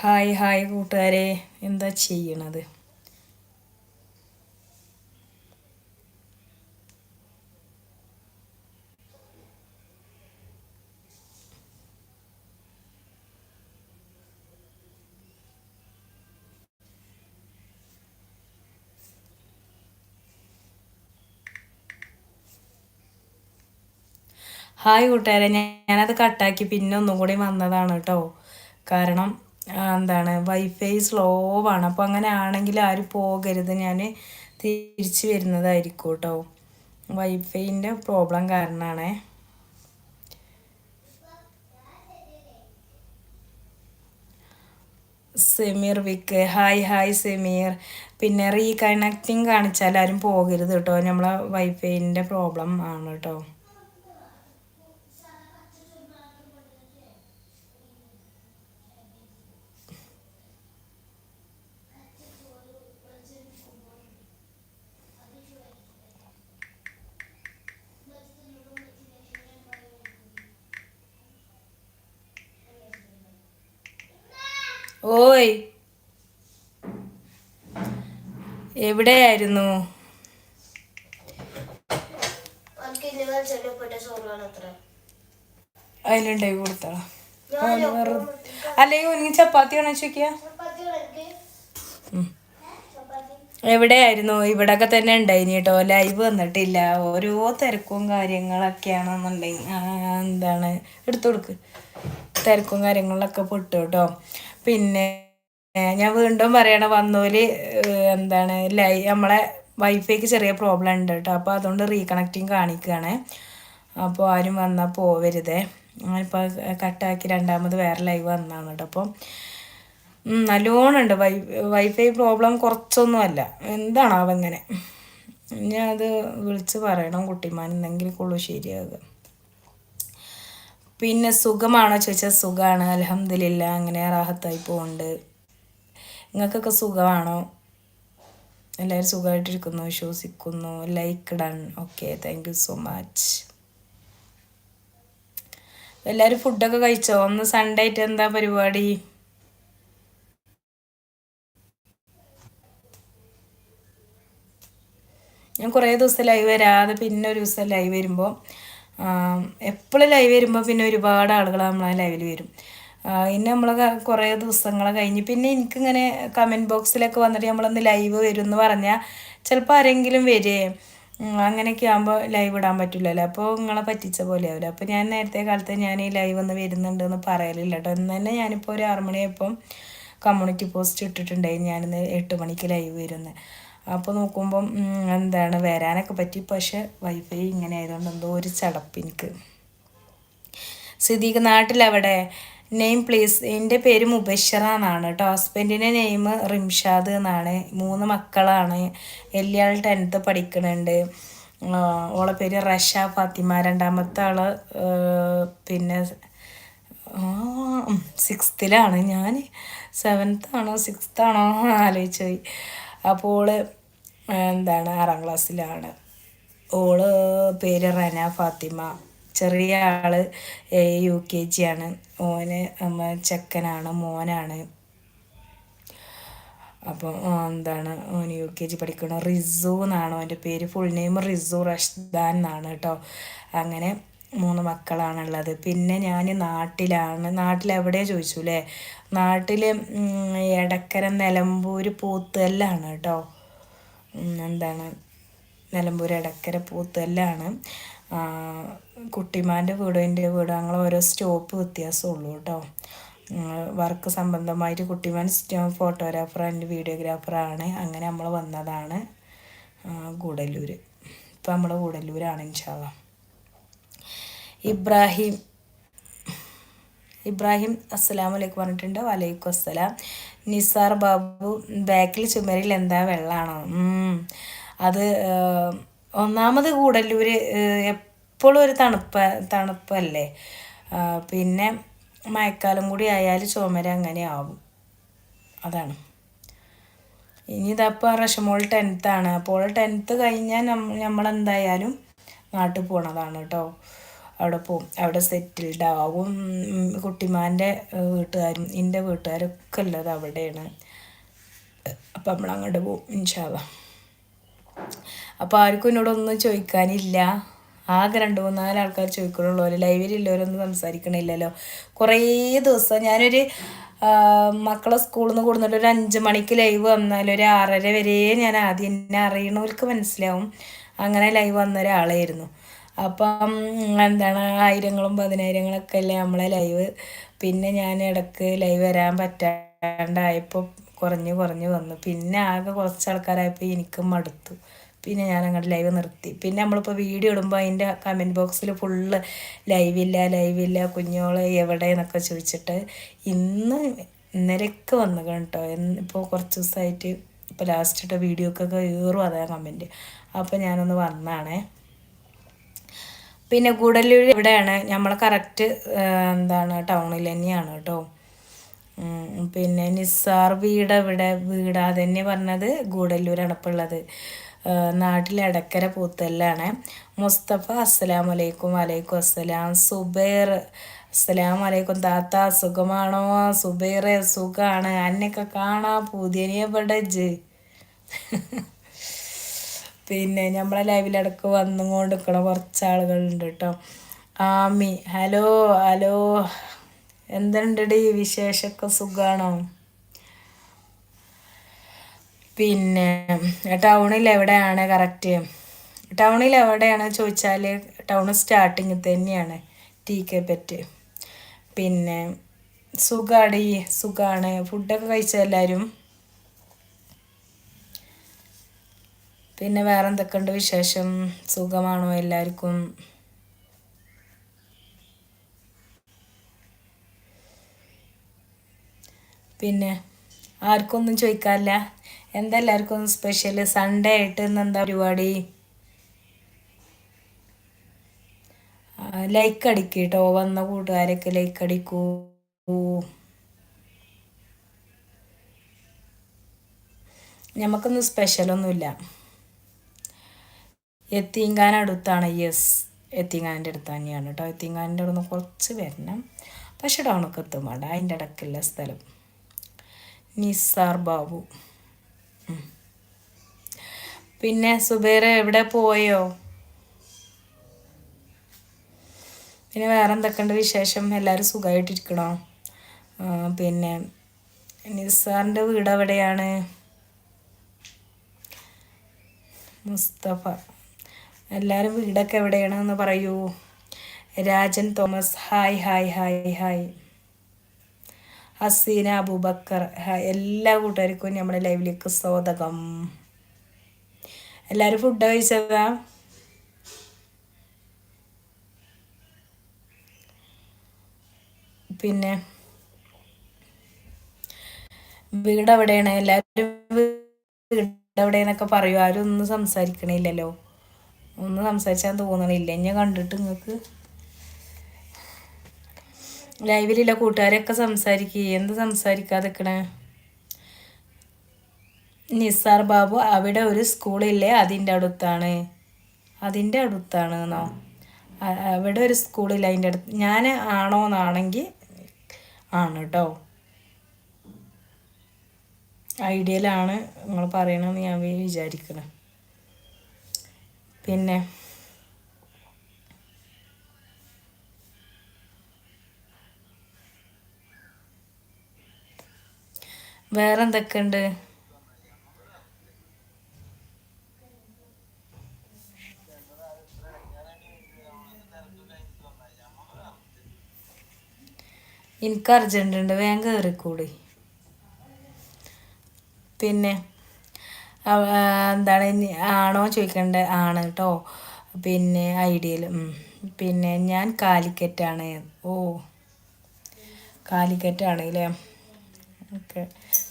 Hi hi കൂട്ടുകാരെ. എന്താ ചെയ്യണത്? ഹായ് കൂട്ടുകാരെ ഞാനത് കട്ടാക്കി പിന്നെ ഒന്നും കൂടി വന്നതാണ് കേട്ടോ കാരണം എന്താണ് വൈഫൈ സ്ലോ ആണ്. അപ്പോൾ അങ്ങനെ ആണെങ്കിൽ ആരും പോകരുത്. ഞാൻ തിരിച്ചു വരുന്നതായിരിക്കും കേട്ടോ വൈഫൈന്റെ പ്രോബ്ലം കാരണമാണേ സെമീർ വിക്ക്. Hi hi Sameer. പിന്നെ റീകണക്റ്റിംഗ് കാണിച്ചാൽ ആരും പോകരുത് കേട്ടോ നമ്മളെ വൈഫൈന്റെ പ്രോബ്ലം ആണ് കേട്ടോ ഓയ്. എവിടെയായിരുന്നു? അതിലുണ്ടായി കൊടുത്തോളാം അല്ലെങ്കിൽ ഒന്നി ചപ്പാത്തി കാണിച്ചോക്കിയ എവിടെയായിരുന്നു? ഇവിടൊക്കെ തന്നെ ഉണ്ടായിനി കേട്ടോ. ലൈവ് വന്നിട്ടില്ല. ഓരോ തിരക്കും കാര്യങ്ങളൊക്കെയാണെന്നുണ്ടെങ്കിൽ എന്താണ്? എടുത്തു കൊടുക്ക്. തിരക്കും കാര്യങ്ങളിലൊക്കെ പെട്ടു കേട്ടോ. പിന്നെ ഞാൻ വീണ്ടും പറയണ വന്നോൽ എന്താണ് ലൈ നമ്മളെ വൈഫൈക്ക് ചെറിയ പ്രോബ്ലം ഉണ്ട് കേട്ടോ അപ്പോൾ അതുകൊണ്ട് റീകണക്റ്റിങ് കാണിക്കുകയാണ് അപ്പോൾ ആരും വന്നാൽ പോവരുതേ. ഞാനിപ്പോൾ കട്ടാക്കി രണ്ടാമത് വേറെ ലൈവ് വന്നതാണ് കേട്ടോ അപ്പം നല്ലോണം ഉണ്ട്. വൈ വൈഫൈ പ്രോബ്ലം കുറച്ചൊന്നുമല്ല. എന്താണാവങ്ങനെ? ഞാൻ അത് വിളിച്ച് പറയണം കുട്ടിമാൻ. എന്തെങ്കിലും കൊള്ളു ശരിയാകുക പിന്നെ സുഖമാണോ? ചോദിച്ചാൽ സുഖമാണ് അലഹമ്മദില്ല അങ്ങനെ റാഹത്തായി പോകുന്നുണ്ട് നിങ്ങൾക്കൊക്കെ സുഖമാണോ? എല്ലാവരും സുഖമായിട്ടിരിക്കുന്നു വിശ്വസിക്കുന്നു. Like done okay thank you so much എല്ലാവരും ഫുഡൊക്കെ കഴിച്ചോ? ഒന്ന് സൺഡേ ആയിട്ട് എന്താ പരിപാടി? ഞാൻ കുറേ ദിവസം ലൈവ് വരാതെ പിന്നെ ഒരു ദിവസം ലൈവ് വരുമ്പോൾ എപ്പോഴും ലൈവ് വരുമ്പോൾ പിന്നെ ഒരുപാട് ആളുകൾ നമ്മളെ ലൈവിൽ വരും. പിന്നെ നമ്മൾ കുറേ ദിവസങ്ങൾ കഴിഞ്ഞ് പിന്നെ എനിക്കിങ്ങനെ കമന്റ് ബോക്സിലൊക്കെ വന്നിട്ട് നമ്മളൊന്ന് ലൈവ് വരും എന്ന് പറഞ്ഞാൽ ചിലപ്പോൾ ആരെങ്കിലും വരേ. അങ്ങനെയൊക്കെ ആകുമ്പോൾ ലൈവ് ഇടാൻ പറ്റില്ലല്ലോ അപ്പോൾ നിങ്ങളെ പറ്റിച്ച പോലെ ആവില്ല അപ്പോൾ ഞാൻ നേരത്തെ കാലത്ത് ഞാൻ ഈ ലൈവ് ഒന്ന് വരുന്നുണ്ട് എന്ന് പറയലില്ല കേട്ടോ എന്ന് തന്നെ ഞാനിപ്പോൾ ഒരു ആറ് മണിയായപ്പം കമ്മ്യൂണിറ്റി പോസ്റ്റ് ഇട്ടിട്ടുണ്ടായി. ഞാനിന്ന് എട്ട് മണിക്ക് ലൈവ് വരുന്നത് അപ്പോൾ നോക്കുമ്പം എന്താണ് വരാനൊക്കെ പറ്റി. പക്ഷെ വൈഫൈ ഇങ്ങനെ ആയതുകൊണ്ട് എന്തോ ഒരു ചടപ്പ് എനിക്ക്. സിദ്ദീഖ് നാട്ടിലവിടെ? Name please. എന്റെ പേര് മുബഷറ എന്നാണ് കേട്ടോ. ഹസ്ബൻഡിന്റെ നെയിം റിംഷാദ് എന്നാണ്. മൂന്ന് മക്കളാണ്. എല്ലിയാൾ ആൾ ടെൻത്ത് പഠിക്കുന്നുണ്ട് ഓളെ പേര് റഷ ഫാത്തിമ. രണ്ടാമത്തെ ആൾ പിന്നെ സിക്സ്ത്തിലാണ് ഞാൻ സെവൻത്ത് ആണോ ആണോ ആലോചിച്ചു അപ്പോൾ എന്താണ് ആറാം ക്ലാസ്സിലാണ്. ഓൾ പേര് റന ഫാത്തിമ. ചെറിയ ആൾ യു കെ ജി ആണ്. ഓന് ചെക്കനാണ് മോനാണ്. അപ്പോൾ എന്താണ് ഓന് യു കെ ജി പഠിക്കണം. റിസു എന്നാണ് അവന്റെ പേര്. ഫുൾ നെയിം റിസു റഷ്ദാൻ എന്നാണ് കേട്ടോ. അങ്ങനെ മൂന്ന് മക്കളാണുള്ളത്. പിന്നെ ഞാൻ നാട്ടിലാണ്. നാട്ടിലെവിടെ ചോദിച്ചു അല്ലേ നാട്ടിൽ എടക്കര നിലമ്പൂർ പൂത്തല്ലാണ് കേട്ടോ. എന്താണ്? നിലമ്പൂർ എടക്കര പൂത്തല്ലാണ്. കുട്ടിമാന്റെ വീടും എന്റെ വീടും ഞങ്ങൾ ഓരോ സ്റ്റോപ്പ് വ്യത്യാസമുള്ളൂ കേട്ടോ. വർക്ക് സംബന്ധമായിട്ട് കുട്ടിമാൻ ഫോട്ടോഗ്രാഫർ ആൻഡ് വീഡിയോഗ്രാഫറാണ് അങ്ങനെ നമ്മൾ വന്നതാണ് ഗൂഡല്ലൂർ ഇപ്പം നമ്മൾ ഗൂഡല്ലൂരാണ് ഇൻഷാല്ല ഇബ്രാഹിം ഇബ്രാഹിം അസ്സലാമു അലൈക്കും പറഞ്ഞിട്ടുണ്ട്. വലൈക്കും അസ്സലാം. നിസാർ ബാബു ബാക്കിൽ ചുമരിൽ എന്താ വെള്ളമാണോ അത് ഒന്നാമത് കൂടല്ലൂര് എപ്പോഴും ഒരു തണുപ്പ് തണുപ്പല്ലേ? പിന്നെ മഴക്കാലം കൂടി ആയാൽ ചുമര അങ്ങനെ ആവും. അതാണ്. ഇനി ഇതപ്പോൾ റഷമോൾ ടെൻത്താണ്. അപ്പോൾ ടെൻത്ത് കഴിഞ്ഞാൽ നമ്മൾ എന്തായാലും നാട്ടിൽ പോകണതാണ് കേട്ടോ അവിടെ പോവും. അവിടെ സെറ്റിൽഡ് ആവും. കുട്ടിമാന്റെ വീട്ടുകാരും എന്റെ വീട്ടുകാരൊക്കെ ഉള്ളത് അവിടെയാണ്. അപ്പം നമ്മൾ അങ്ങോട്ട് പോവും ഇൻഷാല്ല അപ്പോൾ ആർക്കും എന്നോടൊന്നും ചോദിക്കാനില്ല. ആകെ രണ്ട് മൂന്നാൽ ആൾക്കാർ ചോദിക്കണുള്ളൂ ലൈവിലുള്ളവരൊന്നും സംസാരിക്കണില്ലല്ലോ. കുറേ ദിവസം ഞാനൊരു മക്കളെ സ്കൂളിൽ നിന്ന് കൊടുത്തിട്ട് ഒരു അഞ്ച് മണിക്ക് ലൈവ് വന്നാൽ ഒരു ആറര വരെ ഞാൻ ആദ്യം എന്നെ അറിയണവർക്ക് മനസ്സിലാവും. അങ്ങനെ ലൈവ് വന്ന ഒരാളായിരുന്നു. അപ്പം എന്താണ് ആയിരങ്ങളും പതിനായിരങ്ങളൊക്കെ അല്ലേ നമ്മളെ ലൈവ്? പിന്നെ ഞാൻ ഇടയ്ക്ക് ലൈവ് വരാൻ പറ്റാണ്ടായപ്പോൾ കുറഞ്ഞ് കുറഞ്ഞ് വന്നു. പിന്നെ ആകെ കുറച്ച് ആൾക്കാരായപ്പോൾ എനിക്കും മടുത്തു. പിന്നെ ഞാൻ അങ്ങോട്ട് ലൈവ് നിർത്തി. പിന്നെ നമ്മളിപ്പോൾ വീഡിയോ ഇടുമ്പോൾ അതിന്റെ കമന്റ് ബോക്സിൽ ഫുള്ള് ലൈവില്ല ലൈവില്ല കുഞ്ഞോളെ എവിടെ എന്നൊക്കെ ചോദിച്ചിട്ട് ഇന്ന് ഇന്നലെയൊക്കെ വന്നു കേട്ടോ. ഇപ്പോൾ കുറച്ച് ദിവസമായിട്ട് ഇപ്പോൾ ലാസ്റ്റ് വീഡിയോക്കൊക്കെ ഏറും അതാ കമന്റ് അപ്പോൾ ഞാനൊന്ന് വന്നാണേ പിന്നെ ഗൂഡല്ലൂർ ഇവിടെയാണ്. നമ്മൾ കറക്റ്റ് എന്താണ് ടൗണിൽ തന്നെയാണ് കേട്ടോ. പിന്നെ നിസ്സാർ വീട് ഇവിടെ വീട് അതന്നെ പറഞ്ഞത് ഗൂഡല്ലൂരാണ് ഇപ്പോൾ ഉള്ളത്. നാട്ടിൽ ഇടക്കര പൂത്തല്ലാണ്. മുസ്തഫ അസ്സലാം വലൈക്കും വലൈക്കും അസ്സലാം. സുബൈർ അസ്സലാം വലൈക്കും താത്ത സുഖമാണോ സുബൈറെ സുഖമാണ് അന്നൊക്കെ കാണാം പുതിയ ഇവിടെ ജ് പിന്നെ നമ്മളെ ലൈവിലിടക്ക് വന്നും കൊണ്ട് നിൽക്കണ കുറച്ച് ആളുകളുണ്ട് കേട്ടോ ആമി ഹലോ ഹലോ. എന്തുണ്ടടി വിശേഷമൊക്കെ സുഖമാണോ പിന്നെ ടൗണിൽ എവിടെയാണ് കറക്റ്റ് ടൗണിൽ എവിടെയാണ് ചോദിച്ചാൽ ടൗൺ സ്റ്റാർട്ടിങ് തന്നെയാണ് ടി കെ പെറ്റ്. പിന്നെ സുഖാടി സുഖമാണ് ഫുഡൊക്കെ കഴിച്ച എല്ലാവരും പിന്നെ വേറെ എന്തൊക്കെയുണ്ട് വിശേഷം? സുഖമാണോ എല്ലാവർക്കും? പിന്നെ ആർക്കും ഒന്നും ചോദിക്കാനില്ല. എന്താ എല്ലാവർക്കും സ്പെഷ്യൽ സൺഡേ ആയിട്ട് ഇന്ന് എന്താ പരിപാടി? ലൈക്ക് അടിക്ക് കേട്ടോ വന്ന കൂട്ടുകാരൊക്കെ ലൈക്ക് അടിക്കൂ. നമുക്കൊന്നും സ്പെഷ്യലൊന്നുമില്ല എത്തിങ്കാൻ അടുത്താണ് യെസ് എത്തിങ്കാന്റെ അടുത്ത് തന്നെയാണ് കേട്ടോ എത്തിങ്കാന്റെ അവിടെ നിന്ന് കുറച്ച് വരണം. പക്ഷെ ടൗണൊക്കെ എത്തും വേണ്ട. അതിന്റെ ഇടയ്ക്കുള്ള സ്ഥലം. നിസാർ ബാബു. പിന്നെ സുബേർ എവിടെ പോയോ? പിന്നെ വേറെ എന്തൊക്കെയുണ്ട് വിശേഷം? എല്ലാവരും സുഖമായിട്ടിരിക്കണോ പിന്നെ നിസാറിന്റെ വീട് എവിടെയാണ്? മുസ്തഫ. എല്ലാവരും വീടൊക്കെ എവിടെയാണെന്ന് പറയൂ. Rajan Thomas hi hi hi hi. Haseena Abubakar hi എല്ലാ കൂട്ടുകാർക്കും നമ്മുടെ ലൈവിലേക്ക് സ്വാഗതം. എല്ലാവരും ഫുഡ് കഴിച്ചതാ? പിന്നെ? വീട് എവിടെയാണ് എല്ലാവരും വീട് എവിടെയെന്നൊക്കെ പറയൂ. ആരും ഒന്നും സംസാരിക്കണില്ലല്ലോ. ഒന്നും സംസാരിച്ചാൽ തോന്നണില്ല. ഞാൻ കണ്ടിട്ട് നിങ്ങൾക്ക് ലൈവിലില്ല കൂട്ടുകാരൊക്കെ സംസാരിക്കുക എന്ത് സംസാരിക്കാതെ നിസാർ ബാബു അവിടെ ഒരു സ്കൂളില്ലേ? അതിന്റെ അടുത്താണ്. അതിന്റെ അടുത്താണ് എന്നോ അവിടെ ഒരു സ്കൂളില്ല. അതിന്റെ അടുത്ത്. ഞാൻ ആണോ എന്നാണെങ്കിൽ ആണ് കേട്ടോ ഐഡിയയിലാണ് നിങ്ങൾ പറയണമെന്ന് ഞാൻ വിചാരിക്കണം. പിന്നെ വേറെ എന്തൊക്കെയുണ്ട് എനിക്ക് ഉണ്ട് വേഗം കയറിക്കൂടി പിന്നെ എന്താണ് ആണോ ചോദിക്കേണ്ടത് ആണ് കേട്ടോ. പിന്നെ ഐഡിയൽ പിന്നെ ഞാൻ കാലിക്കറ്റാണ്. ഓ കാലിക്കറ്റാണ് അല്ലേ ഓക്കെ.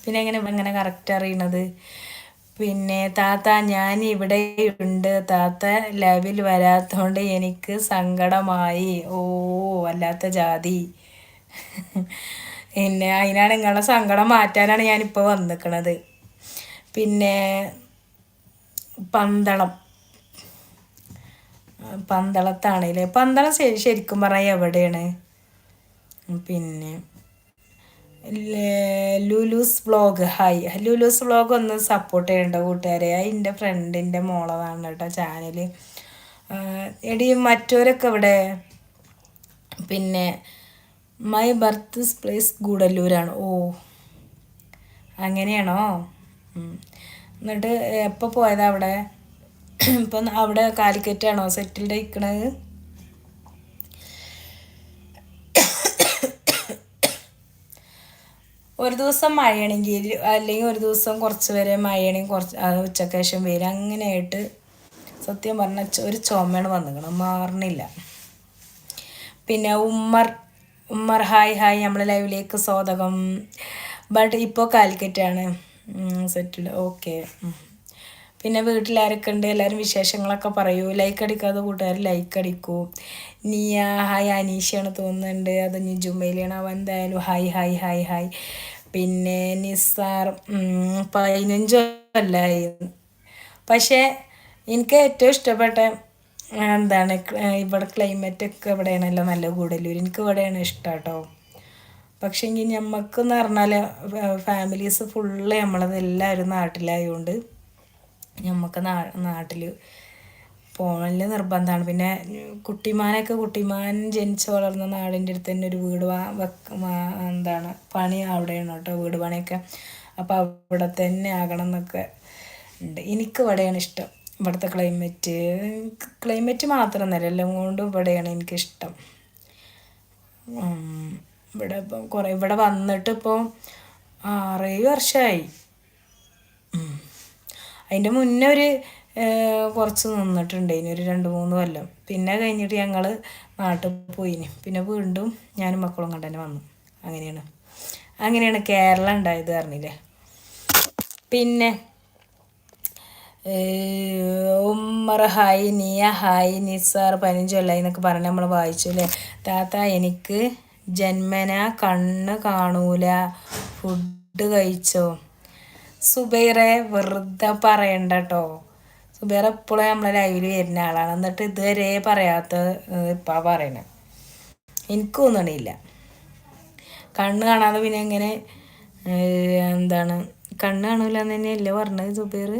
പിന്നെ എങ്ങനെ എങ്ങനെ കറക്റ്റ് അറിയണത്? പിന്നെ താത്ത ഞാൻ ഇവിടെ ഉണ്ട്. താത്ത ലൈവിൽ വരാത്തോണ്ട് എനിക്ക് സങ്കടമായി. ഓ വല്ലാത്ത ജാതി. പിന്നെ അതിനാണ് നിങ്ങളുടെ സങ്കടം മാറ്റാനാണ് ഞാനിപ്പോൾ വന്നിക്കണത്. പിന്നെ പന്തളം. പന്തളത്താണല്ലേ. പന്തളം ശരിക്കും പറയാം എവിടെയാണ്? പിന്നെ Lulu's vlog. Hi. Lulu's vlog ഒന്ന് സപ്പോർട്ട് ചെയ്യേണ്ട കൂട്ടുകാരെ. എന്റെ ഫ്രണ്ടിന്റെ മോളതാണ് കേട്ടോ ചാനൽ എടി മറ്റവരൊക്കെ ഇവിടെ പിന്നെ മൈ ബർത്ത് പ്ലേസ് ഗൂഡല്ലൂരാണ്. ഓ അങ്ങനെയാണോ? എന്നിട്ട് എപ്പോൾ പോയതാ അവിടെ? ഇപ്പം അവിടെ കാലിക്കറ്റാണോ? സെറ്റിൽഡ് ആയിക്കണത്? ഒരു ദിവസം മഴയാണെങ്കിൽ അല്ലെങ്കിൽ ഒരു ദിവസം കുറച്ച് വരെ മഴയാണെങ്കിൽ കുറച്ച് ഉച്ചയ്ക്ക് ശേഷം വരും അങ്ങനെയായിട്ട് സത്യം പറഞ്ഞ ഒരു ചുമയാണ് വന്നിക്കണം മാറണില്ല. പിന്നെ ഉമ്മർ ഉമ്മർ ഹായ് ഹായ് നമ്മളെ ലൈവിലേക്ക് സ്വാഗതം. ബട്ട് ഇപ്പോൾ കാലിക്കറ്റാണ്. Settled okay. പിന്നെ വീട്ടിലാരൊക്കെ ഉണ്ട് എല്ലാവരും വിശേഷങ്ങളൊക്കെ പറയൂ. ലൈക്ക് അടിക്കാതെ കൂട്ടുകാർ ലൈക്ക് അടിക്കൂ. നീയ ഹായ് അനീഷയാണ് തോന്നുന്നുണ്ട്. അത് നീ ജുമ്മയിലാണ് അവൻ എന്തായാലും ഹായ് ഹായ് ഹായ് ഹായ് പിന്നെ നിസാർ പതിനഞ്ച് പക്ഷേ എനിക്ക് ഏറ്റവും ഇഷ്ടപ്പെട്ട എന്താണ് ഇവിടെ ക്ലൈമറ്റൊക്കെ ഇവിടെയാണല്ലോ നല്ല കൂടുതലൂർ എനിക്ക് ഇവിടെയാണ് ഇഷ്ടം കേട്ടോ. പക്ഷേ എങ്കിൽ ഞമ്മക്കെന്ന് പറഞ്ഞാൽ ഫാമിലീസ് ഫുള്ള് നമ്മളത് എല്ലാവരും നാട്ടിലായതുകൊണ്ട് നമുക്ക് നാട്ടിൽ പോകണൽ നിർബന്ധമാണ് പിന്നെ കുട്ടിമാനൊക്കെ കുട്ടിമാൻ ജനിച്ച് വളർന്ന നാടിന്റെ അടുത്ത് തന്നെ ഒരു വീട് എന്താണ് പണി അവിടെയാണ് കേട്ടോ വീട് പണിയൊക്കെ. അപ്പോൾ അവിടെ തന്നെ ആകണം എന്നൊക്കെ ഉണ്ട്. എനിക്ക് ഇവിടെയാണ് ഇഷ്ടം. ഇവിടുത്തെ ക്ലൈമറ്റ് ക്ലൈമറ്റ് മാത്രമൊന്നുമല്ല എല്ലാം കൊണ്ടും ഇവിടെയാണ് എനിക്കിഷ്ടം. ഇവിടെ ഇപ്പം കുറേ ഇവിടെ വന്നിട്ട് ഇപ്പോൾ ആറേഴ് വർഷമായി അതിന്റെ മുന്നേ ഒരു കുറച്ച് നിന്നിട്ടുണ്ട്. ഇനി ഒരു രണ്ട് മൂന്ന് കൊല്ലം. പിന്നെ കഴിഞ്ഞിട്ട് ഞങ്ങൾ നാട്ടിൽ പോയി പിന്നെ വീണ്ടും ഞാനും മക്കളും കൊണ്ട് തന്നെ വന്നു. അങ്ങനെയാണ്. അങ്ങനെയാണ് കേരളം ഉണ്ടായത് പറഞ്ഞില്ലേ. പിന്നെ ഉമ്മർ ഹായ് നിയ ഹായ് നിസാർ പതിനഞ്ച് എന്നൊക്കെ പറഞ്ഞ് നമ്മൾ വായിച്ചു അല്ലേ? താത്ത എനിക്ക് ജന്മന കണ്ണ് കാണൂല. ഫുഡ് കഴിച്ചോ? സുബൈറെ വെറുതെ പറയണ്ട കേട്ടോ സുബൈർ എപ്പോഴും നമ്മളെ ലൈവിൽ വരുന്ന ആളാണ്. എന്നിട്ട് ഇതുവരെ പറയാത്ത ഇപ്പം പറയണേ. എനിക്ക് തോന്നണില്ല. കണ്ണ് കാണാതെ പിന്നെ എങ്ങനെ എന്താണ്? കണ്ണ് കാണൂല എന്ന് തന്നെയല്ലേ പറഞ്ഞത് സുബൈർ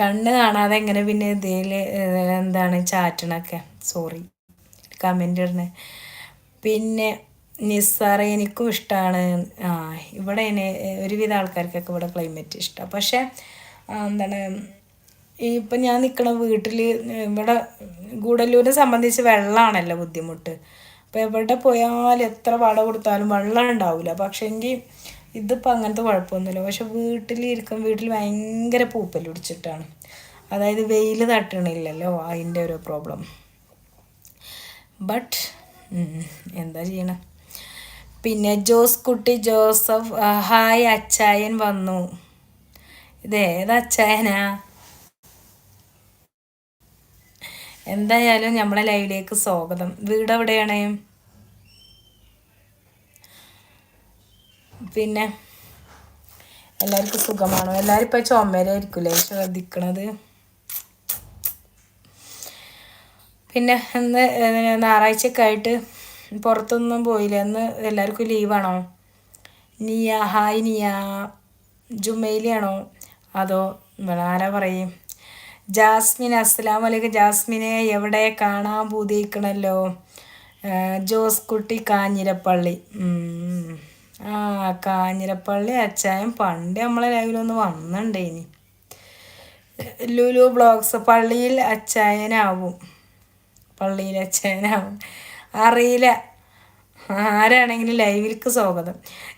കണ്ണ് കാണാതെ എങ്ങനെ പിന്നെ ഇതിൽ എന്താണ് ചാറ്റണൊക്കെ? സോറി കമന്റ് ഇടണേ പിന്നെ നിസ്സാറ് എനിക്കും ഇഷ്ടമാണ് ആ ഇവിടെ ഒരുവിധ ആൾക്കാർക്കൊക്കെ ഇവിടെ ക്ലൈമറ്റ് ഇഷ്ടമാണ് പക്ഷേ എന്താണ് ഇപ്പം ഞാൻ നിൽക്കണ വീട്ടിൽ ഇവിടെ ഗൂഡല്ലൂരിനെ സംബന്ധിച്ച് വെള്ളമാണല്ലോ ബുദ്ധിമുട്ട്. അപ്പോൾ എവിടെ പോയാലും എത്ര വട കൊടുത്താലും വെള്ളം ഉണ്ടാവില്ല പക്ഷേ എങ്കിൽ ഇതിപ്പോൾ അങ്ങനത്തെ കുഴപ്പമൊന്നുമില്ല. പക്ഷെ വീട്ടിലിരിക്കും വീട്ടിൽ ഭയങ്കര പൂപ്പൽ പിടിച്ചിട്ടാണ്. അതായത് വെയിൽ തട്ടണില്ലല്ലോ അതിന്റെ ഒരു പ്രോബ്ലം ബട്ട് എന്താ ചെയ്യണം? പിന്നെ ജോസ് കുട്ടി ജോസഫ് ഹായ് അച്ചായൻ വന്നു. ഇത് ഏത് അച്ചായനാ? എന്തായാലും നമ്മളെ ലൈവിലേക്ക് സ്വാഗതം. വീട് എവിടെയാണ്? പിന്നെ എല്ലാവർക്കും സുഖമാണോ? എല്ലാവരും ഇപ്പോൾ ചുമരായിരിക്കില്ലേ ശ്രദ്ധിക്കണത്? പിന്നെ ഇന്ന് ഞായറാഴ്ചയൊക്കെ ആയിട്ട് പുറത്തൊന്നും പോയില്ല. അന്ന് എല്ലാവർക്കും ലീവാണോ? നിയ ഹായ് നിയ. ജുമൈലിയാണോ? അതോ ആരാ പറയും? ജാസ്മിൻ അസ്സലാം വലൈക്കും ജാസ്മിനെ എവിടെ കാണാൻ പൂതിയിക്കണല്ലോ? ജോസ് കുട്ടി കാഞ്ഞിരപ്പള്ളി. ആ കാഞ്ഞിരപ്പള്ളി അച്ചായം പണ്ട് നമ്മളെ ലൈവിലൊന്ന് വന്നിട്ടുണ്ടേനി ലുലു ബ്ലോഗ്സ് പള്ളിയിൽ അച്ചായനാവും. പള്ളിയിൽ അച്ചായനാവും അറിയില്ല. ആരാണെങ്കിലും ലൈവിലേക്ക് സ്വാഗതം.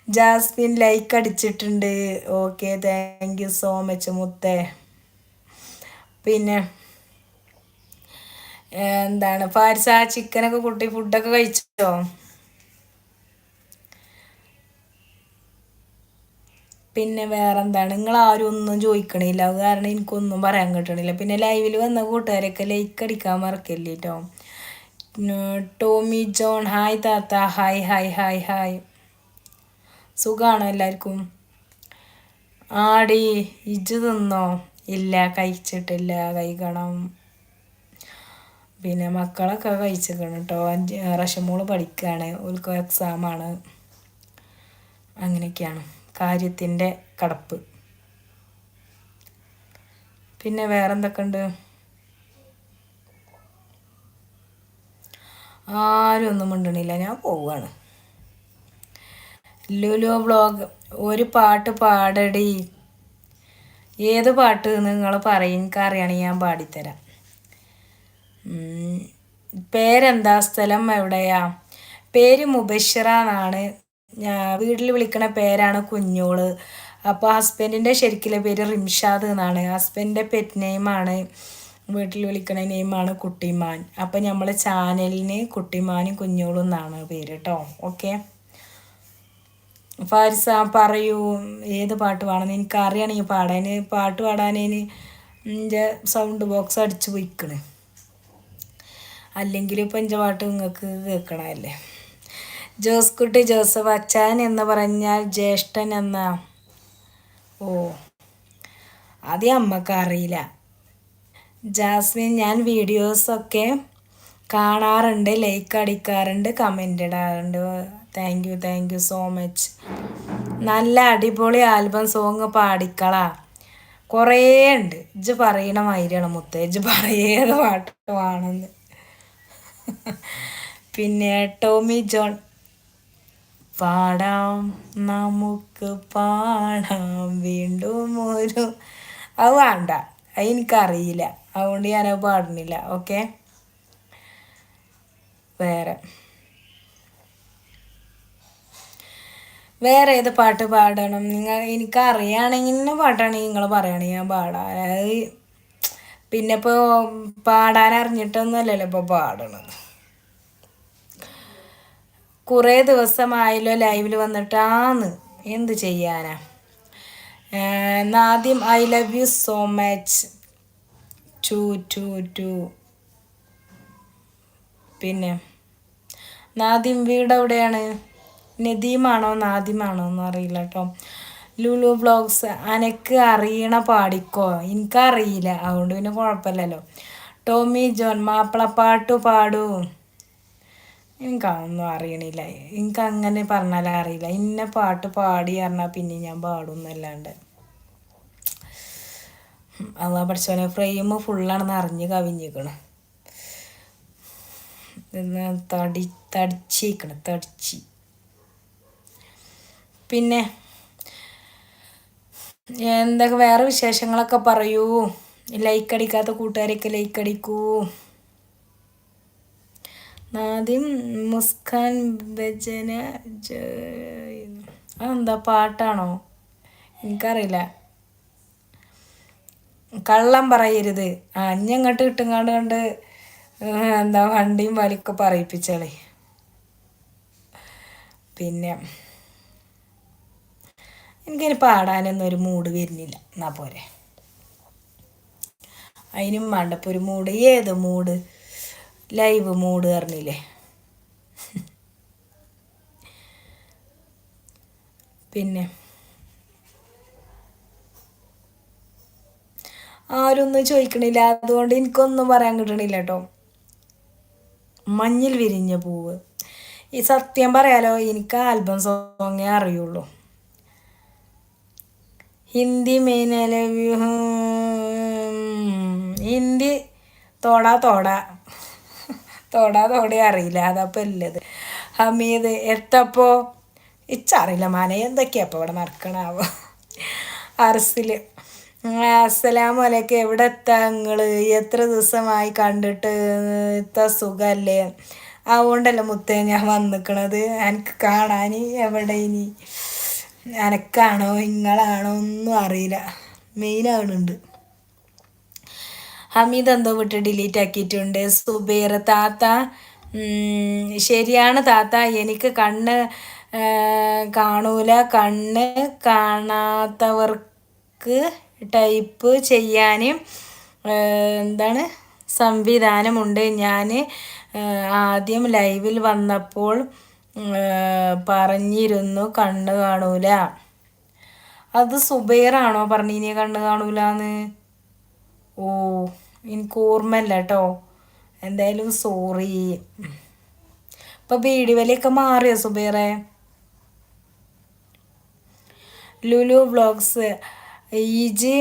ജാസ്മിൻ ലൈക്ക് അടിച്ചിട്ടുണ്ട്. Okay thank you so much മുത്തേ. പിന്നെ എന്താണ്? പാരിസാ ചിക്കനൊക്കെ കുട്ടി ഫുഡൊക്കെ കഴിച്ചോ? പിന്നെ വേറെ എന്താണ് നിങ്ങൾ ആരും ഒന്നും ചോദിക്കണില്ല. അത് കാരണം എനിക്കൊന്നും പറയാൻ കിട്ടണില്ല. പിന്നെ ലൈവിൽ വന്ന കൂട്ടുകാരൊക്കെ ലൈക്ക് അടിക്കാൻ മറക്കല്ലേ കേട്ടോ ടോമി ജോൺ ഹായ് താത്ത ഹായ് ഹായ് ഹായ് ഹായ്. സുഖമാണോ എല്ലാവർക്കും? ആടി ഇജ് തിന്നോ? ഇല്ല കഴിച്ചിട്ടില്ല. കഴിക്കണം പിന്നെ മക്കളൊക്കെ കഴിച്ചിരിക്കണം കേട്ടോ റഷമോൾ പഠിക്കുകയാണ് ഓൾക്ക് എക്സാമാണ് അങ്ങനെയൊക്കെയാണ്. കാര്യത്തിന്റെ കടപ്പ്. പിന്നെ വേറെന്തൊക്കെ ഉണ്ട് ആരും ഒന്നും മിണ്ടണില്ല. ഞാൻ പോവുകയാണ് ലുലു ബ്ലോഗ് ഒരു പാട്ട് പാടടി. ഏത് പാട്ട് നിങ്ങൾ പറയും. എനിക്കറിയണമെങ്കിൽ ഞാൻ പാടിത്തരാം. പേരെന്താ? സ്ഥലം എവിടെയാ? പേര് മുബഷിറ എന്നാണ്. വീട്ടിൽ വിളിക്കുന്ന പേരാണ് കുഞ്ഞോൾ. അപ്പോൾ ഹസ്ബൻഡിന്റെ ശരിക്കുള്ള പേര് റിംഷാദ് എന്നാണ്. ഹസ്ബൻഡിന്റെ പെറ്റ് നെയിമാണ് വീട്ടിൽ വിളിക്കണ നെയിമാണ് കുട്ടിമാൻ. അപ്പം നമ്മൾ ചാനലിന് കുട്ടിമാനും കുഞ്ഞോളും എന്നാണ് പേര് കേട്ടോ ഓക്കെ? ഫാരിസ പറയൂ ഏത് പാട്ട് പാടണം? എനിക്ക് അറിയണമെങ്കിൽ പാടാൻ പാട്ട് പാടാനേന് എന്റെ സൗണ്ട് ബോക്സ് അടിച്ച് പൊയ്ക്കണേ. അല്ലെങ്കിൽ ഇപ്പം എന്റെ പാട്ട് നിങ്ങൾക്ക് കേൾക്കണമല്ലേ ജോസ്കുട്ടി ജോസഫ് അച്ചാൻ എന്ന് പറഞ്ഞാൽ ജ്യേഷ്ഠൻ എന്ന ഓ അത് അമ്മയ്ക്ക് അറിയില്ല. ജാസ്മിൻ ഞാൻ വീഡിയോസൊക്കെ കാണാറുണ്ട് ലൈക്ക് അടിക്കാറുണ്ട് കമന്റ് ഇടാറുണ്ട്. Thank you thank you so much നല്ല അടിപൊളി ആൽബം സോങ് പാടിക്കളാ. കുറേ ഉണ്ട്. ഇജ് പറയണ മാതിരിയാണ് മുത്ത. ഇജ് പറയേത് പാട്ടുമാണെന്ന് പിന്നെ ടോമി ജോൺ പാടാം. നമുക്ക് പാടാം. വീണ്ടും ഒരു അത് വേണ്ട. അത് എനിക്കറിയില്ല. അതുകൊണ്ട് ഞാനത് പാടുന്നില്ല. ഓക്കെ? വേറെ. വേറെ ഏത് പാട്ട് പാടണം? നിങ്ങൾ എനിക്ക് പാട്ടാണെങ്കിൽ നിങ്ങൾ പറയണേ ഞാൻ പാടാം. അതായത് പിന്നെ ഇപ്പോൾ പാടാൻ അറിഞ്ഞിട്ടൊന്നുമല്ലല്ലോ ഇപ്പോൾ പാടണത്. കുറേ ദിവസമായല്ലോ ലൈവിൽ വന്നിട്ടാന്ന്. എന്ത് ചെയ്യാനാ? ആദ്യം I love you so much. Two two two. പിന്നെ നാദ്യം വീട് എവിടെയാണ്? നദീമാണോ നാദ്യമാണോ എന്ന് അറിയില്ല കേട്ടോ ലുലു ബ്ലോഗ്സ് അനക്ക് അറിയണ പാടിക്കോ? എനിക്കറിയില്ല. അതുകൊണ്ട് പിന്നെ കുഴപ്പമില്ലല്ലോ. ടോമി ജോൺ മാപ്പിളപ്പാട്ട് പാടൂ. എനിക്കതൊന്നും അറിയണില്ല. എനിക്ക് അങ്ങനെ പറഞ്ഞാൽ അറിയില്ല. ഇന്ന പാട്ട് പാടി പറഞ്ഞാൽ പിന്നെ ഞാൻ പാടും എന്നല്ലാണ്ട് അതാ പഠിച്ചോനെ ഫ്രെയിം ഫുള്ളാണെന്ന് അറിഞ്ഞ് കവിഞ്ഞിക്കണ് തടി തടിച്ചിരിക്കണം തടിച്ചി. പിന്നെ എന്തൊക്കെ വേറെ വിശേഷങ്ങളൊക്കെ പറയൂ? ലൈക്ക് അടിക്കാത്ത കൂട്ടുകാരൊക്കെ ലൈക്ക് അടിക്കൂ. ആദ്യം മുസ്കാൻ ഭജന അതെന്താ പാട്ടാണോ? എനിക്കറിയില്ല. കള്ളം പറയരുത്. ആ അഞ്ഞങ്ങോട്ട് കിട്ടുങ്ങാണ്ട് കണ്ട് എന്താ വണ്ടിയും വലിക്കെ പറയിപ്പിച്ചളേ. പിന്നെ എനിക്കിനി പാടാനൊന്നും ഒരു മൂഡ് വരുന്നില്ല. എന്നാ പോരെ. അതിനും വേണ്ടപ്പോൾ ഒരു മൂഡ്. ഏത് മൂഡ്? ലൈവ് മൂഡ് പറഞ്ഞില്ലേ? പിന്നെ. ആരൊന്നും ചോദിക്കണില്ല. അതുകൊണ്ട് എനിക്കൊന്നും പറയാൻ കിട്ടണില്ല കേട്ടോ. മഞ്ഞിൽ വിരിഞ്ഞ പൂവ്. ഈ സത്യം പറയാലോ എനിക്ക് ആൽബം സോങ്ങേ അറിയുള്ളൂ. ഹിന്ദി മെയിൻ ഹിന്ദി. തോടാ തോടാ. തോടാ തോടെ അറിയില്ല. അതപ്പോൾ ഇല്ലത്. ഹമീദ് എത്തപ്പോ? ഇച്ചറിയില്ല മനെ എന്തൊക്കെയാ അപ്പോൾ ഇവിടെ നടക്കണാവോ? അറസിൽ അസ്സലാമു അലൈക്കും. എവിടെ എത്താ നിങ്ങൾ എത്ര ദിവസമായി കണ്ടിട്ട് ഇത്ത സുഖമല്ലേ അതുകൊണ്ടല്ല മുത്തേ ഞാൻ വന്നിക്കണത്. എനിക്ക് കാണാൻ എവിടെ ഇനി? എനക്കാണോ നിങ്ങളാണോ ഒന്നും അറിയില്ല. മെയിനാകുന്നുണ്ട് ഹമീദ് എന്തോ വിട്ട് ഡിലീറ്റ് ആക്കിയിട്ടുണ്ട്. സുബൈർ താത്ത ശരിയാണ് താത്ത. എനിക്ക് കണ്ണ് കാണൂല. കണ്ണ് കാണാത്തവർക്ക് ടൈപ്പ് ചെയ്യാൻ എന്താണ് സംവിധാനമുണ്ട്. ഞാൻ ആദ്യം ലൈവിൽ വന്നപ്പോൾ പറഞ്ഞിരുന്നു കണ്ണ് കാണൂല. അത് സുബൈറാണോ പറഞ്ഞിനി കണ്ണ് കാണൂലെന്ന്? ഓ. എനിക്ക് ഓർമ്മയില്ല കേട്ടോ എന്തായാലും സോറി ഇപ്പം ബീഡി വലിയൊക്കെ മാറിയോ സുബേറെ? ലുലു വ്ളോഗ്സ് ഈജി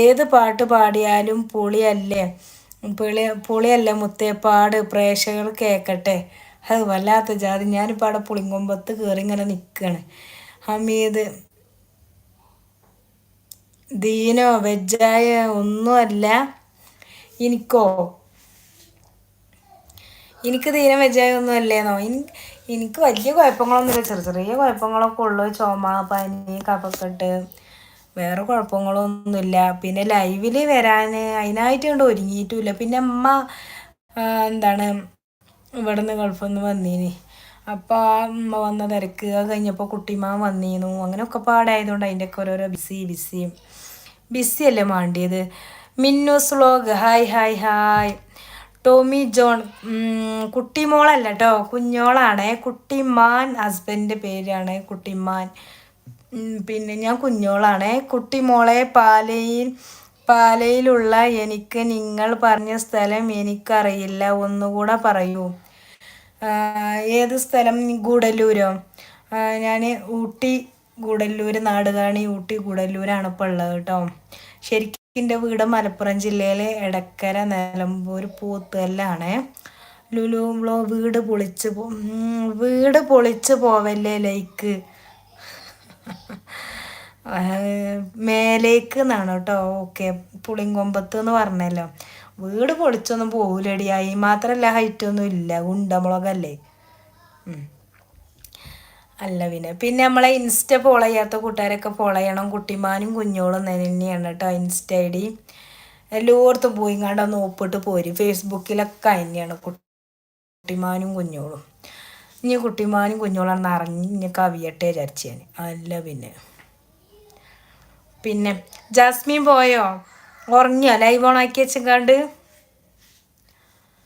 ഏത് പാട്ട് പാടിയാലും പൊളിയല്ലേ? പൊളി പൊളിയല്ലേ മുത്തേപ്പാട് പ്രേക്ഷകർ കേൾക്കട്ടെ അത് വല്ലാത്ത ജാതി. ഞാനിപ്പോൾ അവിടെ പുളിങ്കൊമ്പത്ത് കയറി ഇങ്ങനെ നിൽക്കുകയാണ് ഹമീദ് ദീനോ വെജായ ഒന്നുമല്ല. എനിക്കോ? എനിക്ക് ദീനം വെജായ ഒന്നും അല്ലേന്നോ എനിക്ക് വലിയ കുഴപ്പങ്ങളൊന്നുമില്ല. ചെറിയ ചെറിയ കുഴപ്പങ്ങളൊക്കെ ഉള്ളു. ചുമ പനി കഫക്കെട്ട്. വേറെ കുഴപ്പങ്ങളൊന്നുമില്ല. പിന്നെ ലൈവിൽ വരാൻ അതിനായിട്ട് കൊണ്ട് ഒരുങ്ങിയിട്ടുമില്ല പിന്നെ അമ്മ എന്താണ് ഇവിടെ നിന്ന് ഗൾഫിൽ നിന്ന് വന്നീനി. അപ്പോൾ ആ അമ്മ വന്ന തിരക്ക്. അത് കഴിഞ്ഞപ്പോൾ കുട്ടിമാൻ വന്നീന്നു. അങ്ങനെയൊക്കെ പാടായതുകൊണ്ട് അതിന്റെയൊക്കെ ഓരോരോ ബിസി ബിസിയും ബിസി അല്ലേ മാണ്ടിയത്? Minnu's vlog hi hi hi. Tommy John കുട്ടിമോളല്ല കേട്ടോ കുഞ്ഞോളാണ്. കുട്ടിമാൻ ഹസ്ബൻഡിന്റെ പേരാണ് കുട്ടിമാൻ. പിന്നെ ഞാൻ കുഞ്ഞോളാണ്. കുട്ടിമോളെ പാലയിൽ പാലയിലുള്ള എനിക്ക് നിങ്ങൾ പറഞ്ഞ സ്ഥലം എനിക്കറിയില്ല. ഒന്നുകൂടെ പറയൂ. ഏത് സ്ഥലം? ഗൂഡല്ലൂരോ? ഞാൻ ഊട്ടി ഗൂഡല്ലൂർ നാടുകാണി ഊട്ടി ഗൂഡല്ലൂരാണ് ഇപ്പോൾ ഉള്ളത് കേട്ടോ ശരിക്കും എന്റെ വീട് മലപ്പുറം ജില്ലയിലെ എടക്കര നിലമ്പൂർ പൂത്തല്ലാണ് ലുലു ബ്ലോ വീട് പൊളിച്ച് പോ വീട് പൊളിച്ച് പോവല്ലേ ലൈക്ക്? മേലേക്ക് എന്നാണ് കേട്ടോ. ഓക്കെ പുളിങ്കൊമ്പത്ത് എന്ന് പറഞ്ഞല്ലോ. വീട് പൊളിച്ചൊന്നും പോകില്ലടി ഈ ഹൈറ്റ് ഒന്നും ഇല്ല. ഉണ്ടമുളകല്ലേ അല്ല പിന്നെ. പിന്നെ നമ്മളെ ഇൻസ്റ്റ ഫോളോ ചെയ്യാത്ത കൂട്ടുകാരൊക്കെ ഫോളോ ചെയ്യണം. കുട്ടിമാനും കുഞ്ഞോളും തന്നെയാണ് കേട്ടോ ഇൻസ്റ്റ ഐ ഡി. എല്ലായിടത്തും പോയി കണ്ട നോപ്പിട്ട് പോരും. ഫേസ്ബുക്കിലൊക്കെ തന്നെയാണ് കുട്ടിമാനും കുഞ്ഞോളും. ഇനി കുട്ടിമാനും കുഞ്ഞോളാണെന്ന് അറിഞ്ഞ് കവിയട്ടെ വിചാരിച്ചു അല്ല പിന്നെ. പിന്നെ ജാസ്മിൻ പോയോ? ഉറങ്ങിയോ? ലൈവ് ഓൺ ആക്കി വെച്ചെങ്കാണ്ട്